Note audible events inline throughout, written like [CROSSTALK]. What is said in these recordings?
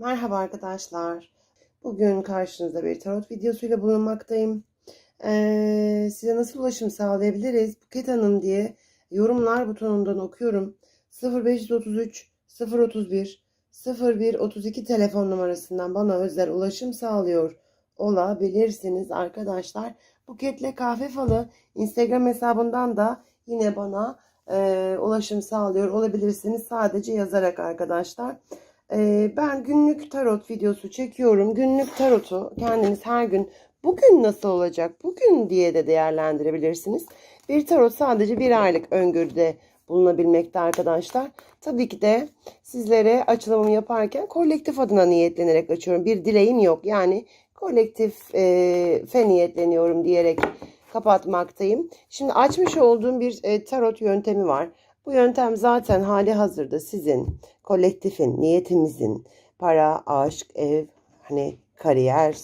Merhaba arkadaşlar. Bugün karşınızda bir tarot videosuyla bulunmaktayım. Ee, size nasıl ulaşım sağlayabiliriz? Buket Hanım diye yorumlar butonundan okuyorum. 0533 031 0132 telefon numarasından bana özel ulaşım sağlıyor olabilirsiniz arkadaşlar. Buketle Kahve Falı Instagram hesabından da yine bana e, ulaşım sağlıyor olabilirsiniz. Sadece yazarak arkadaşlar. Ee, ben günlük tarot videosu çekiyorum. Günlük tarotu kendiniz her gün bugün nasıl olacak, bugün diye de değerlendirebilirsiniz. Bir tarot sadece bir aylık öngörüde bulunabilmekte arkadaşlar. Tabii ki de sizlere açılımımı yaparken kolektif adına niyetlenerek açıyorum. Bir dileğim yok. Yani kolektif e, fe niyetleniyorum diyerek kapatmaktayım. Şimdi açmış olduğum bir e, tarot yöntemi var. Bu yöntem zaten hali hazırda sizin kolektifin, niyetimizin, para, aşk, ev, hani kariyer,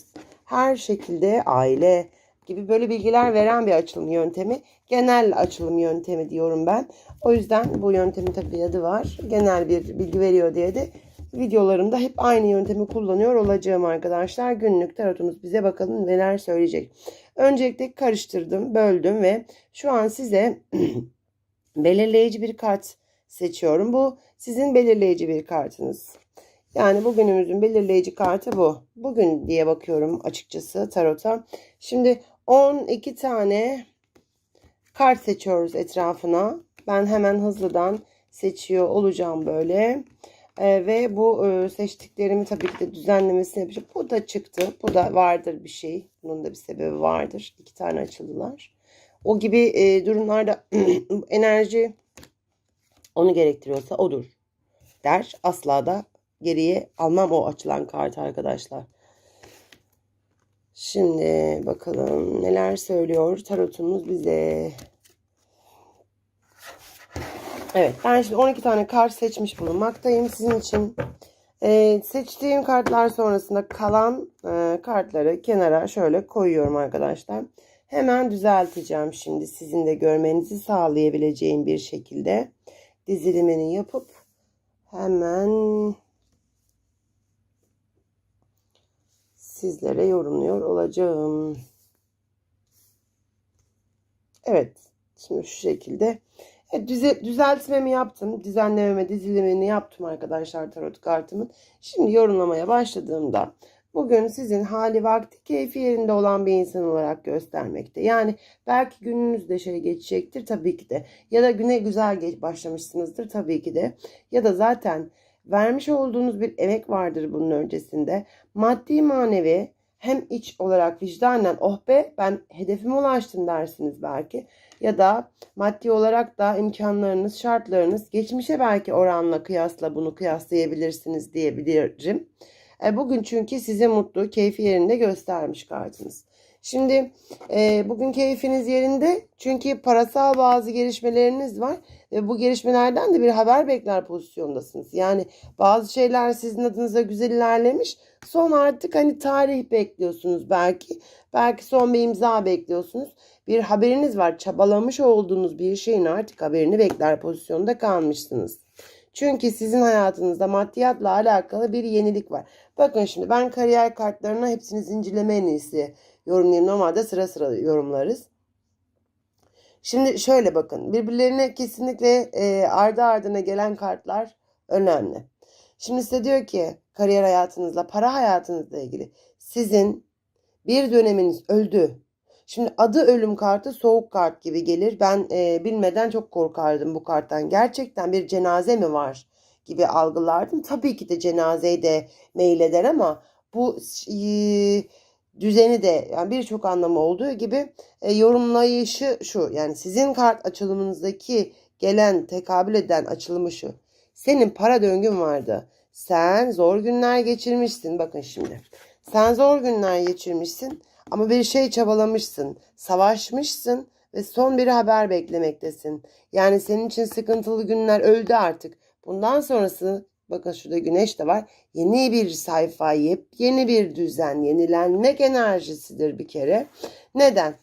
her şekilde aile gibi böyle bilgiler veren bir açılım yöntemi. Genel açılım yöntemi diyorum ben. O yüzden bu yöntemin tabii adı var. Genel bir bilgi veriyor diye de videolarımda hep aynı yöntemi kullanıyor olacağım arkadaşlar. Günlük tarotumuz bize bakalım neler söyleyecek. Öncelikle karıştırdım, böldüm ve şu an size [CLEARS THROAT] belirleyici bir kart seçiyorum. Bu sizin belirleyici bir kartınız. Yani bugünümüzün belirleyici kartı bu. Bugün diye bakıyorum açıkçası tarota. Şimdi 12 tane kart seçiyoruz etrafına. Ben hemen hızlıdan seçiyor olacağım böyle. Ee, ve bu e, seçtiklerimi tabii ki de düzenlemesini yapacağım. Bu da çıktı. Bu da vardır bir şey. Bunun da bir sebebi vardır. İki tane açıldılar. O gibi e, durumlarda [CLEARS THROAT] enerji onu gerektiriyorsa odur der. Asla da geriye almam o açılan kart arkadaşlar. Şimdi bakalım neler söylüyor tarotumuz bize. Evet ben şimdi 12 tane kart seçmiş bulunmaktayım sizin için. Ee, seçtiğim kartlar sonrasında kalan e, kartları kenara şöyle koyuyorum arkadaşlar. Hemen düzelteceğim şimdi sizin de görmenizi sağlayabileceğim bir şekilde dizilimini yapıp hemen sizlere yorumluyor olacağım. Evet. Şimdi şu şekilde evet, düze, düzeltmemi yaptım. Düzenlememe dizilimini yaptım arkadaşlar tarot kartımın. Şimdi yorumlamaya başladığımda bugün sizin hali vakti keyfi yerinde olan bir insan olarak göstermekte. Yani belki gününüz de şey geçecektir tabii ki de. Ya da güne güzel geç başlamışsınızdır tabii ki de. Ya da zaten vermiş olduğunuz bir emek vardır bunun öncesinde. Maddi manevi hem iç olarak vicdanen oh be ben hedefime ulaştım dersiniz belki. Ya da maddi olarak da imkanlarınız, şartlarınız geçmişe belki oranla kıyasla bunu kıyaslayabilirsiniz diyebilirim. E, bugün çünkü size mutlu, keyfi yerinde göstermiş kartınız. Şimdi e, bugün keyfiniz yerinde çünkü parasal bazı gelişmeleriniz var ve bu gelişmelerden de bir haber bekler pozisyondasınız. Yani bazı şeyler sizin adınıza güzel ilerlemiş. Son artık hani tarih bekliyorsunuz belki. Belki son bir imza bekliyorsunuz. Bir haberiniz var. Çabalamış olduğunuz bir şeyin artık haberini bekler pozisyonda kalmışsınız. Çünkü sizin hayatınızda maddiyatla alakalı bir yenilik var. Bakın şimdi ben kariyer kartlarına hepsini zincirleme en iyisi yorumlayayım. Normalde sıra sıra yorumlarız. Şimdi şöyle bakın. Birbirlerine kesinlikle e, ardı ardına gelen kartlar önemli. Şimdi size diyor ki kariyer hayatınızla, para hayatınızla ilgili sizin bir döneminiz öldü. Şimdi adı ölüm kartı soğuk kart gibi gelir. Ben e, bilmeden çok korkardım bu karttan. Gerçekten bir cenaze mi var gibi algılardım. Tabii ki de cenazeyi de meyleder ama bu e, düzeni de yani birçok anlamı olduğu gibi e, yorumlayışı şu. Yani sizin kart açılımınızdaki gelen tekabül eden açılımı şu. Senin para döngün vardı. Sen zor günler geçirmişsin. Bakın şimdi. Sen zor günler geçirmişsin ama bir şey çabalamışsın. Savaşmışsın ve son bir haber beklemektesin. Yani senin için sıkıntılı günler öldü artık. Bundan sonrası bakın şurada güneş de var. Yeni bir sayfa, yeni bir düzen, yenilenmek enerjisidir bir kere. Neden?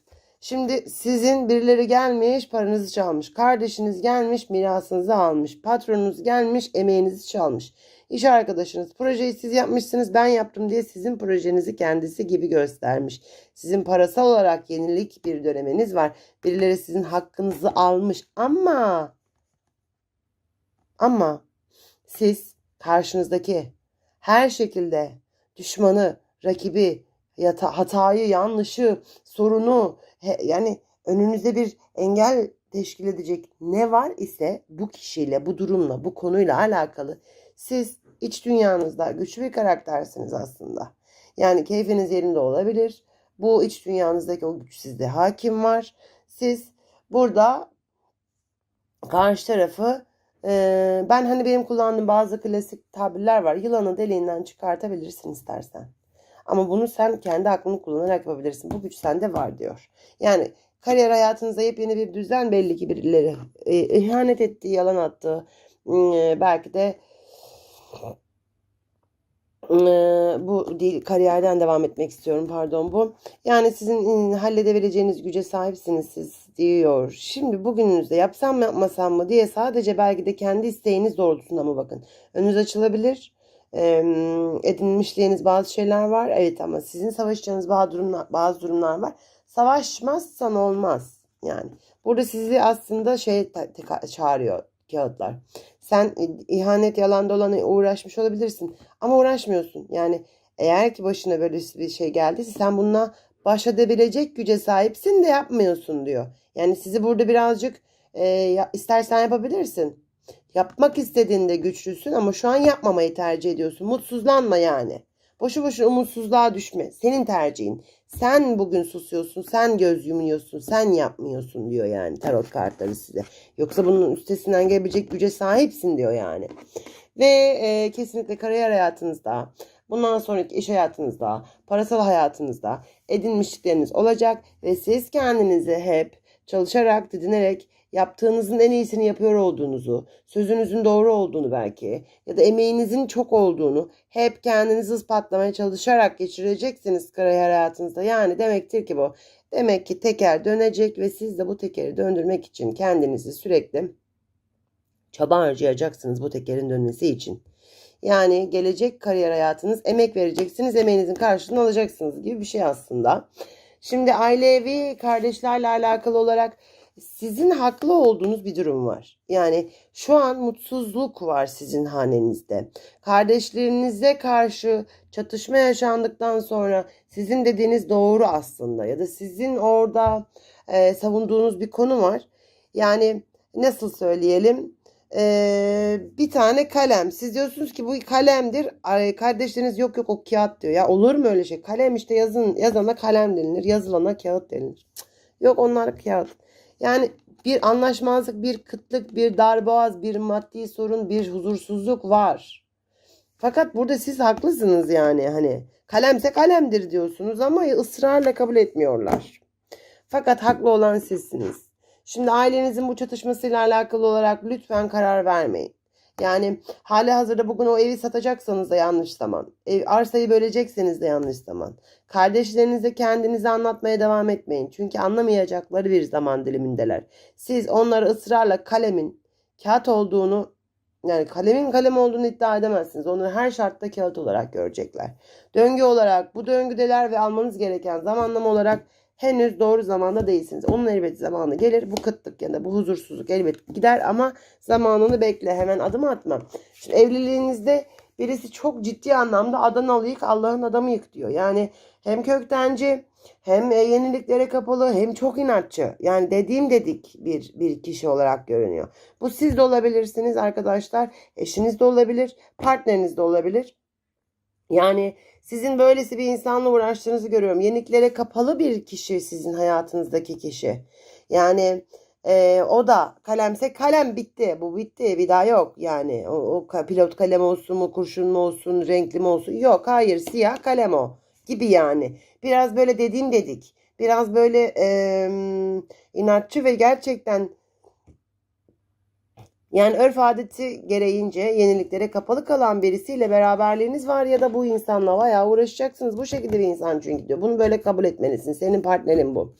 Şimdi sizin birileri gelmiş paranızı çalmış. Kardeşiniz gelmiş mirasınızı almış. Patronunuz gelmiş emeğinizi çalmış. İş arkadaşınız projeyi siz yapmışsınız ben yaptım diye sizin projenizi kendisi gibi göstermiş. Sizin parasal olarak yenilik bir döneminiz var. Birileri sizin hakkınızı almış ama ama siz karşınızdaki her şekilde düşmanı, rakibi, yata, hatayı, yanlışı, sorunu he- yani önünüzde bir engel teşkil edecek ne var ise bu kişiyle, bu durumla, bu konuyla alakalı siz iç dünyanızda güçlü bir karaktersiniz aslında. Yani keyfiniz yerinde olabilir. Bu iç dünyanızdaki o güç sizde hakim var. Siz burada karşı tarafı e, ben hani benim kullandığım bazı klasik tabirler var. Yılanı deliğinden çıkartabilirsin istersen. Ama bunu sen kendi aklını kullanarak yapabilirsin. Bu güç sende var diyor. Yani kariyer hayatınızda yepyeni bir düzen belli ki birileri e, ihanet etti, yalan attı. E, belki de e, bu değil kariyerden devam etmek istiyorum pardon bu. Yani sizin e, halledebileceğiniz güce sahipsiniz siz diyor. Şimdi bugününüzde yapsam mı yapmasam mı diye sadece belki de kendi isteğiniz doğrultusunda mı bakın. Önünüz açılabilir. E, edinmişliğiniz bazı şeyler var. Evet ama sizin savaşacağınız bazı durumlar, bazı durumlar var. Savaşmazsan olmaz. Yani burada sizi aslında şey çağırıyor kağıtlar. Sen ihanet yalan dolanı uğraşmış olabilirsin ama uğraşmıyorsun. Yani eğer ki başına böyle bir şey geldiyse sen bununla baş edebilecek güce sahipsin de yapmıyorsun diyor. Yani sizi burada birazcık e, istersen yapabilirsin. Yapmak istediğinde güçlüsün ama şu an yapmamayı tercih ediyorsun. Mutsuzlanma yani. Boşu boşuna umutsuzluğa düşme. Senin tercihin. Sen bugün susuyorsun, sen göz yumuyorsun, sen yapmıyorsun diyor yani tarot kartları size. Yoksa bunun üstesinden gelebilecek güce sahipsin diyor yani. Ve e, kesinlikle kariyer hayatınızda, bundan sonraki iş hayatınızda, parasal hayatınızda edinmişlikleriniz olacak ve siz kendinizi hep çalışarak, didinerek yaptığınızın en iyisini yapıyor olduğunuzu, sözünüzün doğru olduğunu belki ya da emeğinizin çok olduğunu hep kendinizi ispatlamaya çalışarak geçireceksiniz kariyer hayatınızda. Yani demektir ki bu. Demek ki teker dönecek ve siz de bu tekeri döndürmek için kendinizi sürekli çaba harcayacaksınız bu tekerin dönmesi için. Yani gelecek kariyer hayatınız emek vereceksiniz, emeğinizin karşılığını alacaksınız gibi bir şey aslında. Şimdi ailevi kardeşlerle alakalı olarak sizin haklı olduğunuz bir durum var. Yani şu an mutsuzluk var sizin hanenizde. Kardeşlerinize karşı çatışma yaşandıktan sonra sizin dediğiniz doğru aslında ya da sizin orada e, savunduğunuz bir konu var. Yani nasıl söyleyelim? E, bir tane kalem. Siz diyorsunuz ki bu kalemdir. Kardeşleriniz yok yok o kağıt diyor. Ya olur mu öyle şey? Kalem işte yazın yazana kalem denilir, yazılana kağıt denilir. Yok onlar kağıt. Yani bir anlaşmazlık, bir kıtlık, bir darboğaz, bir maddi sorun, bir huzursuzluk var. Fakat burada siz haklısınız yani hani kalemse kalemdir diyorsunuz ama ısrarla kabul etmiyorlar. Fakat haklı olan sizsiniz. Şimdi ailenizin bu çatışmasıyla alakalı olarak lütfen karar vermeyin. Yani hali hazırda bugün o evi satacaksanız da yanlış zaman. Ev, arsayı bölecekseniz de yanlış zaman. Kardeşlerinize kendinizi anlatmaya devam etmeyin. Çünkü anlamayacakları bir zaman dilimindeler. Siz onları ısrarla kalemin kağıt olduğunu yani kalemin kalem olduğunu iddia edemezsiniz. Onları her şartta kağıt olarak görecekler. Döngü olarak bu döngüdeler ve almanız gereken zamanlama olarak henüz doğru zamanda değilsiniz. Onun elbet zamanı gelir. Bu kıtlık ya da bu huzursuzluk elbet gider ama zamanını bekle. Hemen adım atma. Şimdi evliliğinizde birisi çok ciddi anlamda Adanalı yık Allah'ın adamı yık diyor. Yani hem köktenci hem e, yeniliklere kapalı hem çok inatçı. Yani dediğim dedik bir, bir kişi olarak görünüyor. Bu siz de olabilirsiniz arkadaşlar. Eşiniz de olabilir. Partneriniz de olabilir. Yani sizin böylesi bir insanla uğraştığınızı görüyorum. Yeniliklere kapalı bir kişi sizin hayatınızdaki kişi. Yani e, o da kalemse kalem bitti. Bu bitti. Bir daha yok. Yani o, o pilot kalem olsun mu, kurşun mu olsun, renkli mi olsun? Yok. Hayır. Siyah kalem o. Gibi yani. Biraz böyle dediğim dedik. Biraz böyle e, inatçı ve gerçekten yani örf adeti gereğince yeniliklere kapalı kalan birisiyle beraberliğiniz var ya da bu insanla bayağı uğraşacaksınız. Bu şekilde bir insan çünkü diyor. Bunu böyle kabul etmelisin. Senin partnerin bu.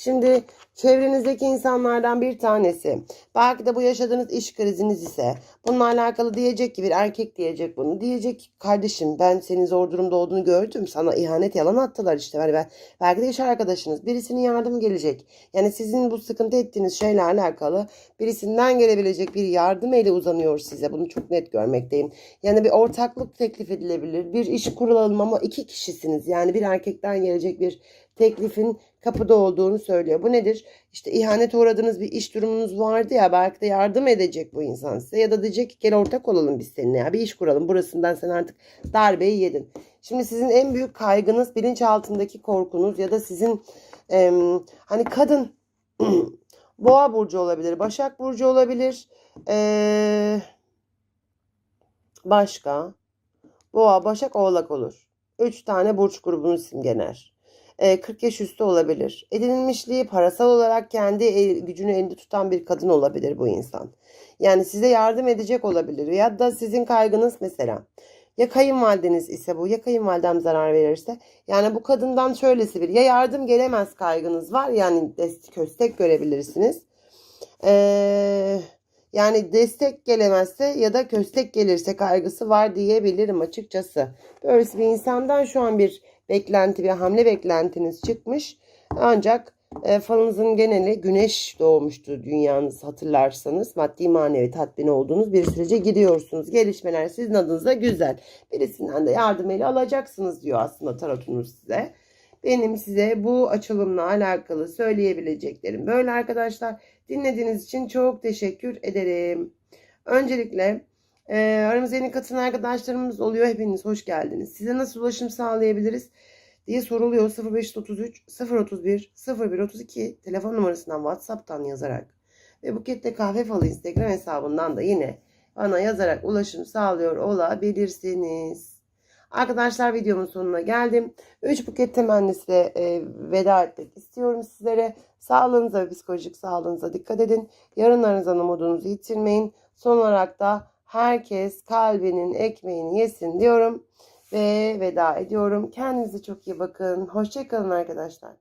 Şimdi çevrenizdeki insanlardan bir tanesi belki de bu yaşadığınız iş kriziniz ise Bununla alakalı diyecek ki bir erkek diyecek bunu. Diyecek ki kardeşim ben senin zor durumda olduğunu gördüm. Sana ihanet yalan attılar işte. Yani ben, belki de iş arkadaşınız. Birisinin yardımı gelecek. Yani sizin bu sıkıntı ettiğiniz şeyle alakalı birisinden gelebilecek bir yardım eli uzanıyor size. Bunu çok net görmekteyim. Yani bir ortaklık teklif edilebilir. Bir iş kurulalım ama iki kişisiniz. Yani bir erkekten gelecek bir teklifin kapıda olduğunu söylüyor. Bu nedir? İşte ihanet uğradığınız bir iş durumunuz vardı ya belki de yardım edecek bu insan size ya da diyecek ki gel ortak olalım biz seninle ya bir iş kuralım burasından sen artık darbeyi yedin. Şimdi sizin en büyük kaygınız bilinçaltındaki korkunuz ya da sizin em, hani kadın [CLEARS THROAT] boğa burcu olabilir, başak burcu olabilir. Ee, başka boğa, başak, oğlak olur. Üç tane burç grubunu simgeler. Ee, 40 yaş üstü olabilir. Edinilmişliği parasal olarak kendi el- gücünü elinde tutan bir kadın olabilir bu insan. Yani size yardım edecek olabilir. Ya da sizin kaygınız mesela. Ya kayınvalideniz ise bu ya kayınvalidem zarar verirse. Yani bu kadından şöylesi bir ya yardım gelemez kaygınız var yani destek köstek görebilirsiniz. Ee, yani destek gelemezse ya da köstek gelirse kaygısı var diyebilirim açıkçası. Böylesi bir insandan şu an bir beklenti, bir hamle beklentiniz çıkmış. Ancak e, falınızın geneli güneş doğmuştu dünyanız hatırlarsanız. Maddi manevi tatmin olduğunuz bir sürece gidiyorsunuz. Gelişmeler sizin adınıza güzel. Birisinden de yardım eli alacaksınız diyor aslında tarotunuz size. Benim size bu açılımla alakalı söyleyebileceklerim böyle arkadaşlar. Dinlediğiniz için çok teşekkür ederim. Öncelikle e, aramıza yeni katılan arkadaşlarımız oluyor. Hepiniz hoş geldiniz. Size nasıl ulaşım sağlayabiliriz diye soruluyor. 0533 031 0132 telefon numarasından WhatsApp'tan yazarak ve Buket'te Kahve Falı Instagram hesabından da yine bana yazarak ulaşım sağlıyor olabilirsiniz. Arkadaşlar videomun sonuna geldim. 3 buket temennisiyle e, veda etmek istiyorum sizlere. Sağlığınıza ve psikolojik sağlığınıza dikkat edin. Yarınlarınızdan umudunuzu yitirmeyin. Son olarak da herkes kalbinin ekmeğini yesin diyorum ve veda ediyorum. Kendinize çok iyi bakın. Hoşçakalın arkadaşlar.